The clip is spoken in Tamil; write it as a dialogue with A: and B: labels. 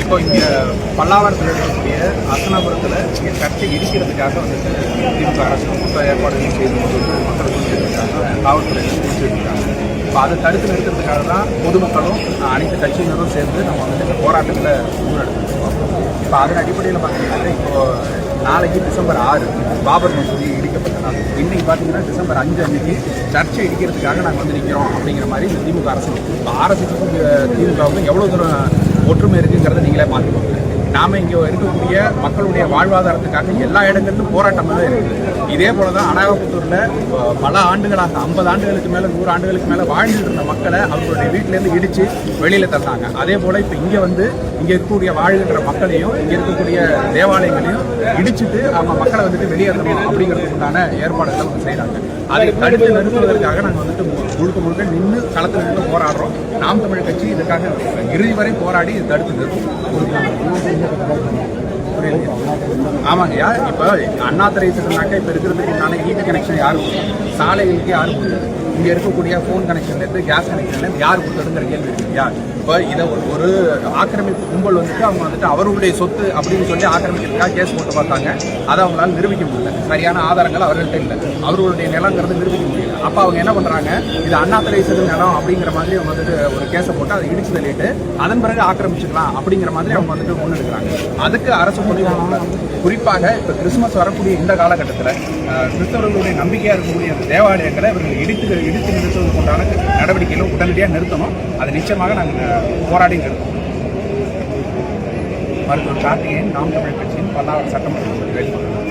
A: இப்போ இங்கே பல்லாவரத்தில் இருக்கக்கூடிய அசனபுரத்தில் இங்கே சர்ச்சை இடிக்கிறதுக்காக வந்துட்டு திமுக அரசு மொத்த ஏற்பாடுகள் செய்து கொண்டு மக்கள் கொடுத்துருக்காங்க காவல்துறை கொடுத்துருக்காங்க. இப்போ அதை தடுத்து நிறுத்துறதுக்காக தான் பொதுமக்களும் அனைத்து கட்சியினரும் சேர்ந்து நம்ம வந்துட்டு இந்த போராட்டத்தில் முன்னெடுத்துருக்கோம். இப்போ அதன் அடிப்படையில் பார்த்தீங்கன்னா இப்போ நாளைக்கு டிசம்பர் ஆறு பாபர் மசூதி இடிக்கப்படும் நாள். இன்னைக்கு பார்த்தீங்கன்னா டிசம்பர் அஞ்சு அன்னைக்கு சர்ச்சை இடிக்கிறதுக்காக நாங்கள் வந்து நிற்கிறோம் அப்படிங்கிற மாதிரி இந்த திமுக அரசு இப்போ ஆர்எஸ்எஸ்க்கும் திமுகவுக்கும் எவ்வளோ தூரம் ஒற்றுமை இருக்குங்கிறத நீங்களே பார்த்து நாம இங்கே இருக்கக்கூடிய மக்களுடைய வாழ்வாதாரத்துக்காக எல்லா இடங்களிலும் போராட்டம் தான் இருக்குது இதே போல தான் அனாகபுத்தூரில் பல ஆண்டுகளாக ஐம்பது ஆண்டுகளுக்கு மேலே நூறு ஆண்டுகளுக்கு மேலே வாழ்ந்துட்டு இருந்த மக்களை அவங்களுடைய வீட்டிலேருந்து இடித்து வெளியில் தந்தாங்க. அதே போல் இப்போ இங்கே வந்து இங்கே இருக்கக்கூடிய வாழ்கின்ற மக்களையும் இங்கே இருக்கக்கூடிய தேவாலயங்களையும் இடிச்சுட்டு அவங்க மக்களை வந்துட்டு வெளியேறணும் அப்படிங்கிறதுக்குண்டான ஏற்பாடுகள் ஏற்பாடுகளை வந்து செய்கிறாங்க அதை தடுத்து நிறுத்துவதற்காக நாங்கள் வந்துட்டு மு- முழுக்க முழுக்க நின்று களத்தில் நின்று போராடுறோம். நாம் தமிழ் கட்சி இதுக்காக இறுதி வரை போராடி தடுத்து நிறுத்தும் புரியலையா? ஆமாங்கய்யா. இப்போ அண்ணா திரைத்துக்குனாக்க இப்போ இருக்கிறதுக்கு உண்டான ஈபி கனெக்ஷன் யாரும் சாலைகளுக்கு யார் கொடுத்தது இங்கே இருக்கக்கூடிய ஃபோன் கனெக்ஷன்லேருந்து கேஸ் கனெக்ஷன்லேருந்து யார் கொடுத்ததுங்கிற கேள்வி இருக்கு இல்லையா? இப்போ இதை ஒரு ஒரு ஆக்கிரமிப்பு கும்பல் வந்துட்டு அவங்க வந்துட்டு அவர்களுடைய சொத்து அப்படின்னு சொல்லி ஆக்கிரமிக்கிறதுக்காக கேஸ் போட்டு பார்த்தாங்க. அதை அவங்களால நிரூபிக்க முடியல. சரியான ஆதாரங்கள் அவர்கள்ட்ட இல்லை. அவர்களுடைய நிலங்கிறது நிரூபிக்க முடியல. அப்போ அவங்க என்ன பண்ணுறாங்க இது அண்ணா நிலம் அப்படிங்கிற மாதிரி அவங்க வந்துட்டு ஒரு கேஸை போட்டு அதை இடிச்சு தள்ளிட்டு அதன் பிறகு ஆக்கிரமிச்சுக்கலாம் அப்படிங்கிற மாதிரி அவங்க வந்துட்டு எடுக்கிறாங்க அதுக்கு அரசு பொதுவாக குறிப்பாக இப்போ கிறிஸ்துமஸ் வரக்கூடிய இந்த காலகட்டத்தில் கிறிஸ்தவர்களுடைய நம்பிக்கையாக இருக்கக்கூடிய தேவாலயங்களை இவர்கள் இடித்து இடித்து நிறுத்துவது கொண்டான நடவடிக்கைகளை உடனடியாக நிறுத்தணும். அதை நிச்சயமாக நாங்கள் போராடி நிறுத்தணும் மருத்துவர் கார்த்திகேயன் நாம் தமிழ் கட்சியின் பல்லாவரம் சட்டமன்ற வேட்பாளர்